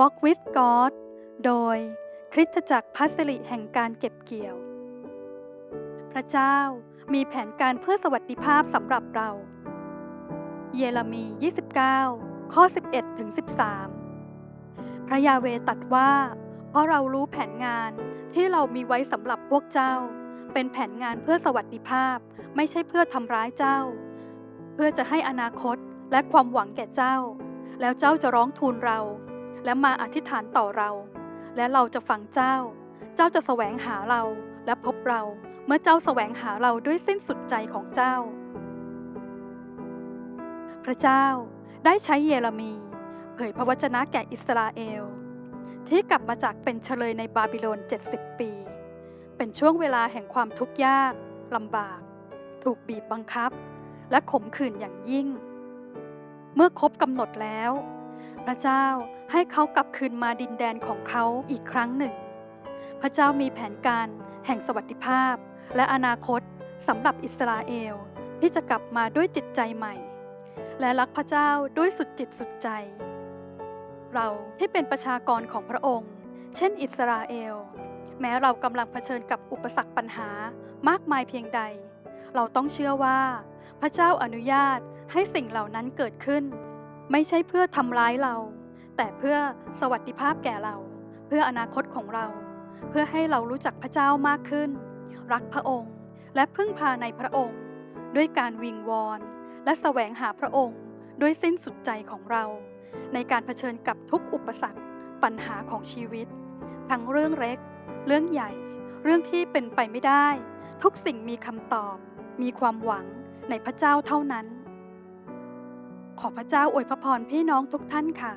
Walk with God โดยคริสตจักรพัสริแห่งการเก็บเกี่ยว พระเจ้ามีแผนการเพื่อสวัสดิภาพสำหรับเรา เยเรมี 29 ข้อ 11ถึง13 พระยาเวตัดว่า เพราะเรารู้แผนงานที่เรามีไว้สำหรับพวกเจ้า เป็นแผนงานเพื่อสวัสดิภาพ ไม่ใช่เพื่อทำร้ายเจ้า เพื่อจะให้อนาคตและความหวังแก่เจ้า แล้วเจ้าจะร้องทูลเรา และมาอธิษฐานต่อเรา และเราจะฟังเจ้า เจ้าจะแสวงหาเราและพบเราเมื่อเจ้าแสวงหาเราด้วยสิ้นสุดใจของเจ้า พระเจ้าได้ใช้เยเรมี เผยพระวจนะแก่อิสราเอล ที่กลับมาจากเป็นเฉลยในบาบิโลน 70 ปี เป็นช่วงเวลาแห่งความทุกข์ยากลำบาก ถูกบีบบังคับ และขมขื่นอย่างยิ่ง เมื่อครบกำหนดแล้ว พระเจ้าให้เขากลับคืนมาดินแดนของเขาอีกครั้งหนึ่ง พระเจ้ามีแผนการแห่งสวัสดิภาพ และอนาคตสำหรับอิสราเอลที่จะกลับมาด้วยจิตใจใหม่ และรักพระเจ้าด้วยสุดจิตสุดใจ เราที่เป็นประชากรของพระองค์ เช่นอิสราเอล แม้เรากำลังเผชิญกับอุปสรรคปัญหามากมายเพียงใด เราต้องเชื่อว่า พระเจ้าอนุญาตให้สิ่งเหล่านั้นเกิดขึ้น ไม่ใช่เพื่อทำร้ายเรา แต่เพื่อสวัสดิภาพแก่เรา เพื่ออนาคตของเรา เพื่อให้เรารู้จักพระเจ้ามากขึ้น รักพระองค์ และพึ่งพาในพระองค์ ด้วยการวิงวอน และแสวงหาพระองค์ด้วยสิ้นสุดใจของเรา ในการเผชิญกับทุกอุปสรรคปัญหาของชีวิต ทั้งเรื่องเล็ก เรื่องใหญ่ เรื่องที่เป็นไปไม่ได้ ทุกสิ่งมีคำตอบ มีความหวังในพระเจ้าเท่านั้น ขอพระเจ้าอวยพระพรพี่น้องทุกท่านค่ะ